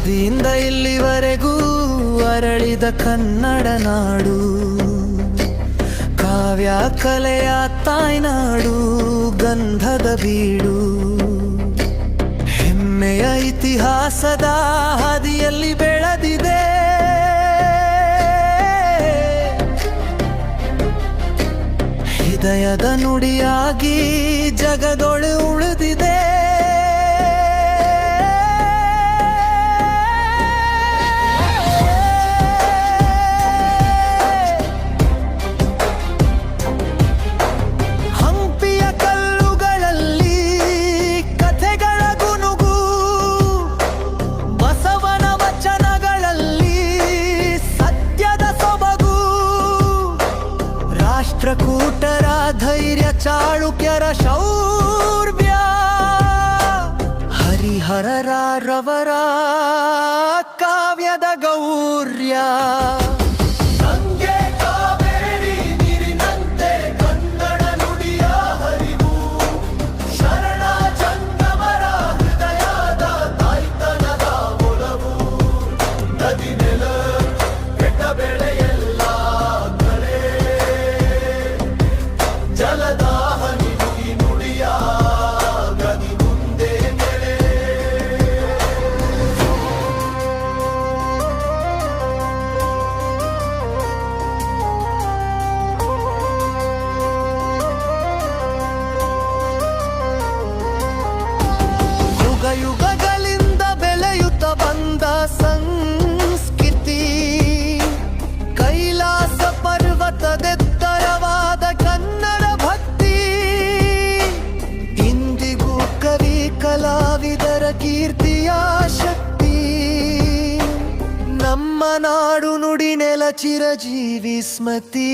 ಆದಿಯಿಂದ ಇಲ್ಲಿವರೆಗೂ ಅರಳಿದ ಕನ್ನಡ ನಾಡು. ಕಾವ್ಯ ಕಲೆಯ ತಾಯ್ನಾಡು, ಗಂಧದ ಬೀಡು. ಹೆಮ್ಮೆಯ ಇತಿಹಾಸದ ಹಾದಿಯಲ್ಲಿ ಬೆಳೆದಿದೆ. ಹೃದಯದ ನುಡಿಯಾಗಿ ಜಗದೊಳು ಉಳಿದಿದೆ. प्रकुटरा धैर्य चाळुक्यरा शौर्व्या हरिहररा रवरा काव्यद गौर्या ಕಲಾವಿದರ ಕೀರ್ತಿಯ ಶಕ್ತಿ. ನಮ್ಮ ನಾಡು ನುಡಿ ನೆಲ ಚಿರಜೀವಿ ಸ್ಮತಿ.